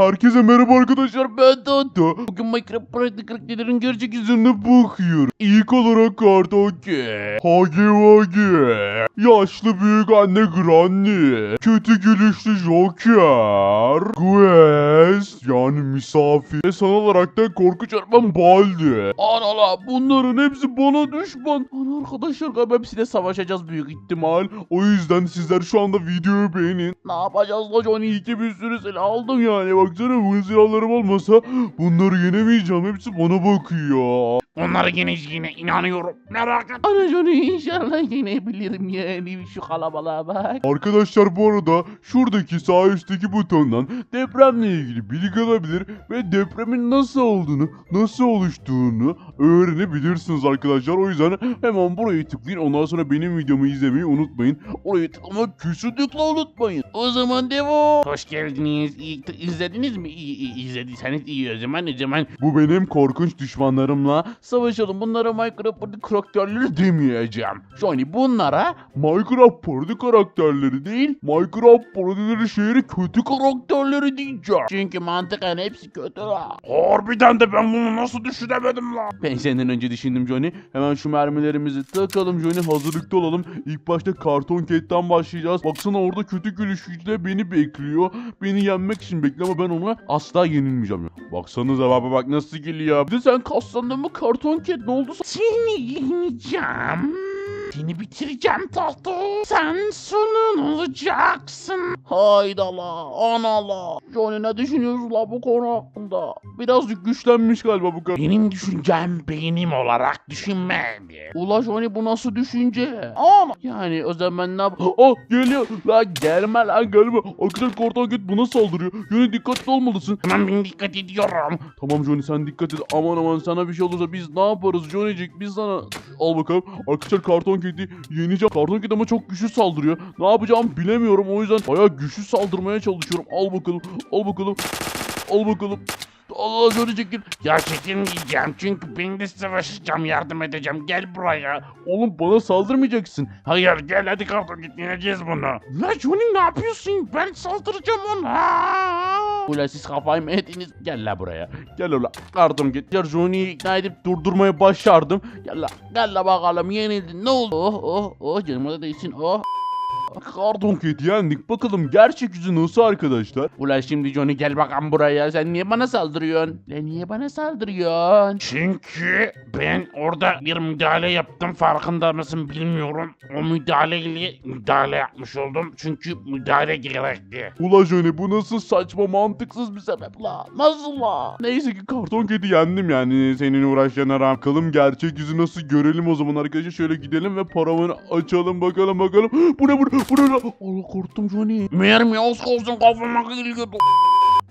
Herkese merhaba arkadaşlar ben Tonto. Bugün Minecraft Project karakterlerin gerçek yüzüne bakıyoruz. İlk olarak Kartoke, Hagi Wagi, yaşlı büyük anne Granny, kötü gülüşlü Joker, Quest yani misafir ve son olarak da korkunç öğretmen Baldi. Anala bunların hepsi bana düşman. Ana arkadaşlar galiba hepsiyle savaşacağız büyük ihtimal. O yüzden sizler şu anda videoyu beğenin. Ne yapacağız la Johnny? İyi ki bir sürü silah aldım yani. Baksana bu silahlarım olmasa bunları yenemeyeceğim. Hepsi bana bakıyor. Onları yeneceğine inanıyorum. Merak etme. Ana Johnny inşallah yenebilirim yani şu kalabalığa bak. Arkadaşlar bu arada şuradaki sağ üstteki butondan depremle ilgili bilgi alabilir ve depremin nasıl olduğunu, nasıl oluştuğunu öğrenebilirsiniz arkadaşlar. O yüzden hemen burayı tıklayın. Ondan sonra benim videomu izlemeyi unutmayın. Orayı tıklamak kesinlikle unutmayın. O zaman devam. Hoş geldiniz. İyi, izlediniz mi? İyi, iyi, izlediyseniz iyi o zaman. O zaman Bu benim korkunç düşmanlarımla Savaşalım bunlara Minecraft karakterleri demeyeceğim. Johnny bunlara Minecraft Party karakterleri değil, Minecraft Party'leri şehri kötü karakterleri diyeceğim. çünkü mantıken hepsi kötü la. harbiden de ben bunu nasıl düşünemedim lan? Ben senden önce düşündüm Johnny. Hemen şu mermilerimizi takalım Johnny. Hazırlıklı olalım. İlk başta karton ketten başlayacağız. Baksana orada kötü gülüşüyle beni bekliyor. Beni yenmek için bekliyor ama ben ona asla yenilmeyeceğim. Ya. Baksanıza baba bak nasıl geliyor. Bir de sen kaslandın mı karton ket ne oldu? Seni yeneceğim. Seni bitireceğim tahta. Sen sonun olacaksın. Hayda la ana la. Johnny ne düşünüyorsun la bu konu hakkında? Birazcık güçlenmiş galiba bu kadar. Benim düşüncem beynim olarak düşünmedi. Ula Johnny bu nasıl düşünce? Ana. Yani o zaman ne yap... Oh geliyor. Lan gelme lan gelme. Arkadaşlar karton ket buna saldırıyor. Johnny dikkatli olmalısın. Hemen ben dikkat ediyorum. Tamam Johnny sen dikkat et. Aman aman sana bir şey olursa biz ne yaparız Johnny'cik biz sana al bakalım. Arkadaşlar karton kedi yeneceğim. Karton kedi ama çok güçlü saldırıyor. Ne yapacağımı bilemiyorum o yüzden bayağı güçlü saldırmaya çalışıyorum. Al bakalım. Al bakalım. Al bakalım. Allah Johnny çekil. Ya çekilmeyeceğim çünkü ben de savaşacağım yardım edeceğim. Gel buraya. Oğlum bana saldırmayacaksın. Hayır gel hadi karton git yeneceğiz bunu. La Johnny ne yapıyorsun? Ben saldıracağım ona. Ula siz kafayı mı yediniz? Gel la buraya. Gel ola. Karton kedi. Ya Johnny'yi ikna edip durdurmaya başardım. Gel la. Gel la bakalım yenildin. Ne oldu? Oh oh oh canıma da değsin oh. Karton kedi yendik. Bakalım gerçek yüzü nasıl arkadaşlar? Ula şimdi Johnny gel bakalım buraya. Sen niye bana saldırıyorsun? La niye bana saldırıyorsun? Çünkü ben orada bir müdahale yaptım farkında mısın bilmiyorum. O müdahaleyle müdahale yapmış oldum çünkü müdahale gerekti. Ula Johnny bu nasıl saçma mantıksız bir sebep La nasıl la? Neyse ki karton kedi yendim yani senin uğraşlarına rağmen. Bakalım gerçek yüzü nasıl görelim o zaman arkadaşlar. Şöyle gidelim ve paravanı açalım bakalım bakalım. Bu ne bu ne bu ne? Allah korktum Johnny. Mermi az kalsın kafama geliyordu.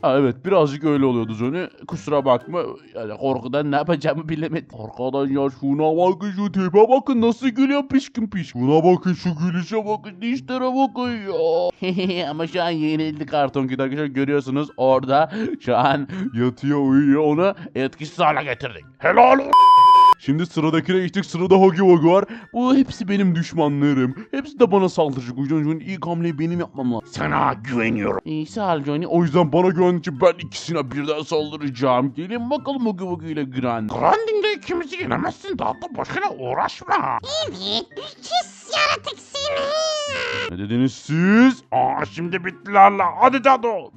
Ha, evet birazcık öyle oluyordu Johnny. Kusura bakma. Yani korkudan ne yapacağımı bilemedim. Arkadan ya şuna bakın şu tipe bakın nasıl gülüyor pişkin piş. Şuna bakın şu gülüşe bakın dişlere bakın ya. Ama şu an yenildi karton kedi arkadaşlar görüyorsunuz orada şu an Yatıyor uyuyor onu. Etkisiz hale getirdik. Helal olsun. Şimdi sıradakine geçtik. Sırada Huggy Wuggy var. Bu hepsi benim düşmanlarım. Hepsi de bana saldıracak. O yüzden Johnny ilk hamleyi benim yapmam lazım. Sana güveniyorum. İyi sağ ol Johnny. O yüzden bana güvendiğin için ben ikisine birden saldıracağım. Gelin bakalım Huggy Wuggy ile Grand. Grandin'de ikimizi yenemezsin daha da boşuna uğraşma. Evet, üç yaratık seni. Ne dediniz siz? Aa şimdi bittiler la. Hadi Dado.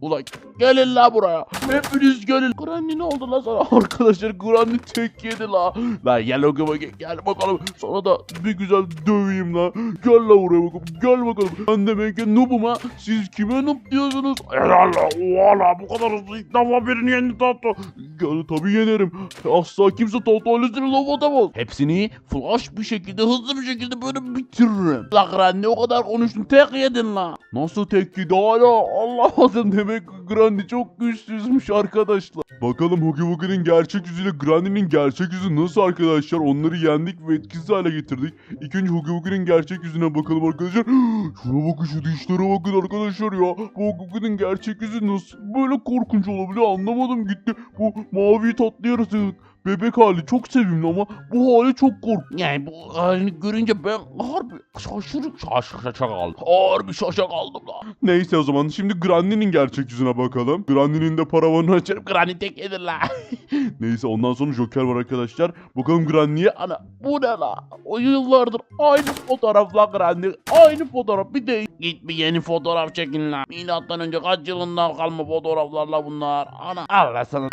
Ulan gelin la buraya. Hepiniz gelin. Granny ne oldu la sana? Arkadaşlar Granny tek yedi la. La gel Wuggy gel bakalım. Sana da bir güzel döveyim la. Gel la buraya bakalım. Gel bakalım. Ben demek ki noobum ha. Siz kime noob diyorsunuz? Helal la. Valla bu kadar hızlı ilk defa birini yendi Dado. Gel tabii yenerim. Asla kimse totalistini laf atamaz. Hepsini flash bir şekilde hızlı bir şekilde böyle bitiririm. La Granny o kadar konuştun tek yedin la. Nasıl tek yedi hala anlamadım demek Granny çok güçsüzmüş arkadaşlar. Bakalım Huggy Wuggy'nin gerçek yüzüyle Granny'nin gerçek yüzü nasıl arkadaşlar onları yendik ve etkisiz hale getirdik. İlk önce Huggy Wuggy'nin gerçek yüzüne bakalım arkadaşlar. Şuna bakın şu dişlere bakın arkadaşlar ya. Bu Huggy Wuggy'nin gerçek yüzü nasıl böyle korkunç olabiliyor anlamadım gitti. Bu mavi tatlı yaratık bebek hali çok sevimli ama bu hali çok korkunç. Yani bu halini görünce ben harbi şaşırıp şaşıracak kaldım. Harbi şaşa kaldım lan. Neyse o zaman şimdi Granny'nin gerçek yüzüne bakalım. Granny'nin de paravanını açarım. Granny tek yedir la. Neyse ondan sonra Joker var arkadaşlar. Bakalım Granny'ye. Ana bu ne la? O yıllardır aynı fotoğrafla Granny. Aynı fotoğraf bir de. Git bir yeni fotoğraf çekin la. Milattan önce kaç yılından kalma fotoğraflarla bunlar. Ana Allah sana.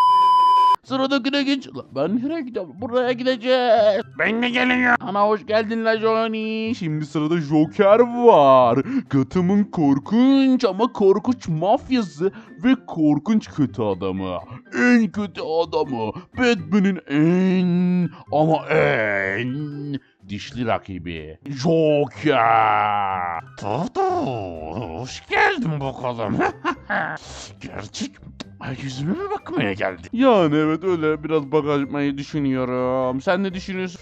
Sıradakine geç. Ben nereye gidiyorum? Buraya gideceğiz. Ben de geliyorum. Ana hoş geldin la Johnny. Şimdi sırada Joker var. Gotham'ın korkunç ama korkunç mafyası ve korkunç kötü adamı. En kötü adamı. Batman'in en ama en dişli rakibi. Joker. Toto, hoş geldin bakalım. Gerçek ay yüzüme mi bakmaya geldin? Yani evet öyle biraz bagaj Yapmayı düşünüyorum. Sen ne düşünüyorsun?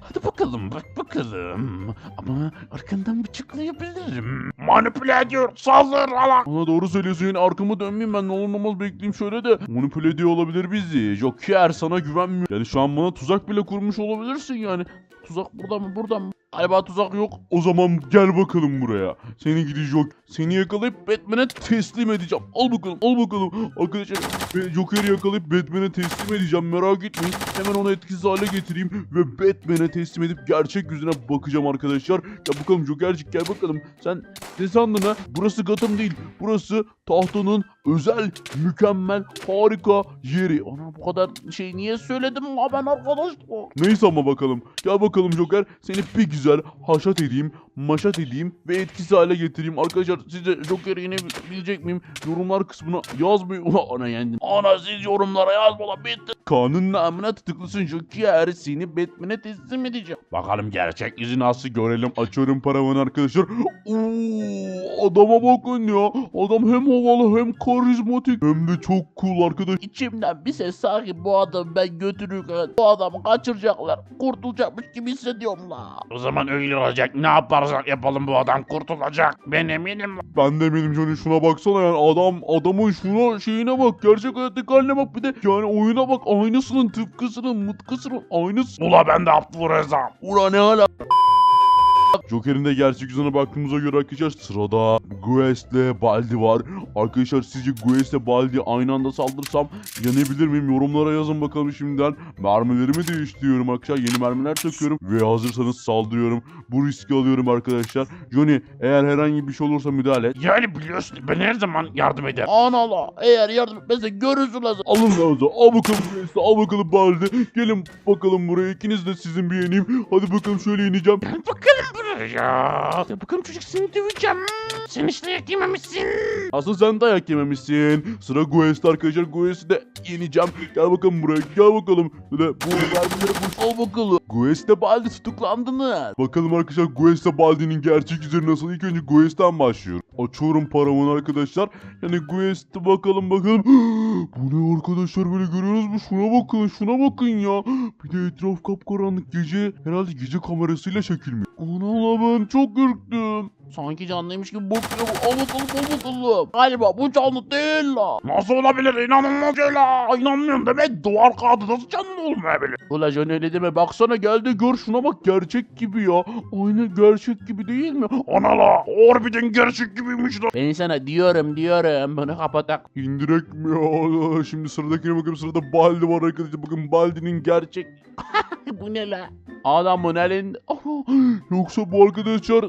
Hadi bakalım bak bakalım. Ama arkandan bıçaklayabilirim. Manipüle ediyor. Saldır ala. Ona doğru söylüyorsun yani arkamı dönmeyeyim ben ne olur olmaz bekleyeyim şöyle de manipüle ediyor olabilir bizi. Joker sana güvenmiyor. Yani şu an bana tuzak bile kurmuş olabilirsin yani. Tuzak burada mı? Burada mı? Galiba tuzak yok. O zaman gel bakalım buraya. Seni gidi Joker. Seni yakalayıp Batman'e teslim edeceğim. Al bakalım al bakalım. Arkadaşlar ben Joker'i yakalayıp Batman'e teslim edeceğim merak etmeyin. Hemen onu etkisiz hale getireyim ve Batman'e teslim edip gerçek yüzüne bakacağım arkadaşlar. Ya bakalım Joker'cik gel bakalım. Sen ne sandın ha? Burası Gotham değil. Burası tahtanın özel, mükemmel, harika yeri. Ana bu kadar şey niye söyledim ha ben arkadaş? Neyse ama bakalım. Gel bakalım Joker. Seni bir güzel haşat edeyim, maşat edeyim ve etkisiz hale getireyim. Arkadaşlar sizce Joker'i yenebilecek miyim? Yorumlar kısmına yazmayın. Ulan ana yendim. Ana siz yorumlara yazma lan bitti. Kanun namına Amına tıklısın Joker seni Batman'e teslim edeceğim. Bakalım gerçek yüzü nasıl görelim. Açıyorum paravanı arkadaşlar. Oo, adama bakın ya. Adam hem havalı hem karizmatik hem de çok cool arkadaş. İçimden bir ses sanki bu adamı ben götürürken bu adamı kaçıracaklar. Kurtulacakmış gibi hissediyorum la. O zaman öyle olacak. Ne yaparsak yapalım bu adam kurtulacak. Ben eminim. Ben de eminim Johnny şuna baksana yani adam adamın şuna şeyine bak gerçek hayattaki haline bak bir de yani oyuna bak aynısının tıpkısının mıtkısının aynısı. Ula ben de Abdülrezzak. Ura ne hala? Joker'in de gerçek yüzüne baktığımıza göre arkadaşlar sırada Guest'le Baldi var. Arkadaşlar sizce Guest'le Baldi aynı anda saldırsam yanabilir miyim? Yorumlara yazın bakalım şimdiden. Mermilerimi değiştiriyorum arkadaşlar. Yeni mermiler takıyorum ve hazırsanız saldırıyorum. Bu riski alıyorum arkadaşlar. Johnny eğer herhangi bir şey olursa müdahale et. Yani biliyorsun ben her zaman yardım ederim. Ana la eğer yardım etmezse görürsün la. Alın lazım. Al bakalım Guest'le al bakalım Baldi. Gelin bakalım buraya ikiniz de sizin bir yeneyim. Hadi bakalım şöyle yeneceğim. Bakalım buraya. Ya bakalım çocuk seni döveceğim. Sen işte yememişsin. Asıl sen dayak yememişsin. Sıra Guest'te arkadaşlar. Guest'i de yeneceğim. Gel bakalım buraya. Gel bakalım. Böyle bu mermileri bu. Al bakalım. Guest'te Baldi Tutuklandınız. Bakalım arkadaşlar Guest'te Baldi'nin gerçek yüzleri nasıl? İlk önce Guest'ten başlıyorum. Açıyorum paramın arkadaşlar. Yani Guest'e bakalım bakalım. bu ne arkadaşlar böyle görüyorsunuz mu? Şuna bakın şuna bakın ya. Bir de etraf kapkaranlık gece. Herhalde gece kamerasıyla çekilmiş. La ben çok ürktüm. Sanki canlıymış gibi bakıyor. Al bakalım al bakalım. Galiba bu canlı değil la. Nasıl olabilir? İnanılmaz şey la. İnanmıyorum demek duvar kağıdı nasıl canlı olmayabilir? Ula Johnny öyle deme bak. Baksana geldi gör şuna bak gerçek gibi ya. Aynı gerçek gibi değil mi? Ana la. Harbiden gerçek gibiymiş la. Ben sana diyorum diyorum. Bunu kapatak. İndirek mi ya? Şimdi sıradakine bakayım sırada Baldi var arkadaşlar. Bakın Baldi'nin gerçek. bu ne la? Adamın. Ana, yoksa bu arkadaşlar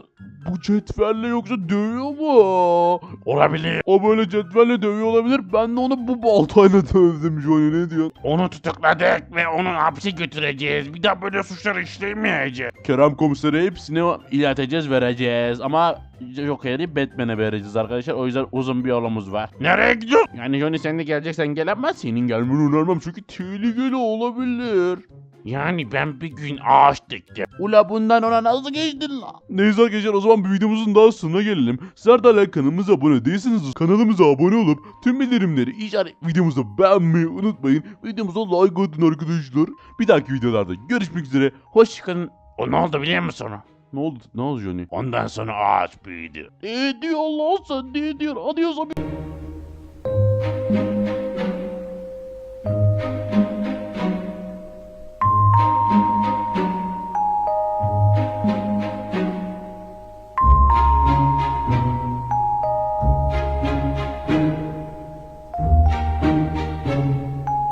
bu cetvelle yoksa dövüyor mu? Olabilir. O böyle cetvelle dövüyor olabilir. Ben de onu bu baltayla dövdüm Johnny ne diyorsun? Onu tutukladık ve onu hapse götüreceğiz. Bir daha böyle suçlar işlemeyeceğiz. Kerem komiseri hepsini İleteceğiz vereceğiz ama Joker'i Batman'e vereceğiz arkadaşlar. O yüzden uzun bir yolumuz var. Nereye gidiyorsun? Yani Johnny sen de geleceksen gelemez. senin gelmeni önermem çünkü tehlikeli olabilir. Yani ben bir gün ağaç diktim. Ula bundan ona nasıl geçtin la? Neyse arkadaşlar o zaman bir videomuzun daha sonuna gelelim. Sizler de hala kanalımıza abone değilseniz kanalımıza abone olup tüm bildirimleri işaret videomuzu beğenmeyi unutmayın. Videomuza like atın arkadaşlar. Bir dahaki videolarda görüşmek üzere. Hoşçakalın. O ne oldu biliyor musun? Ne oldu? Ne oldu Johnny? Ondan sonra ağaç büyüdü. Ne diyor Allah sen ne diyor? Hadi o zaman.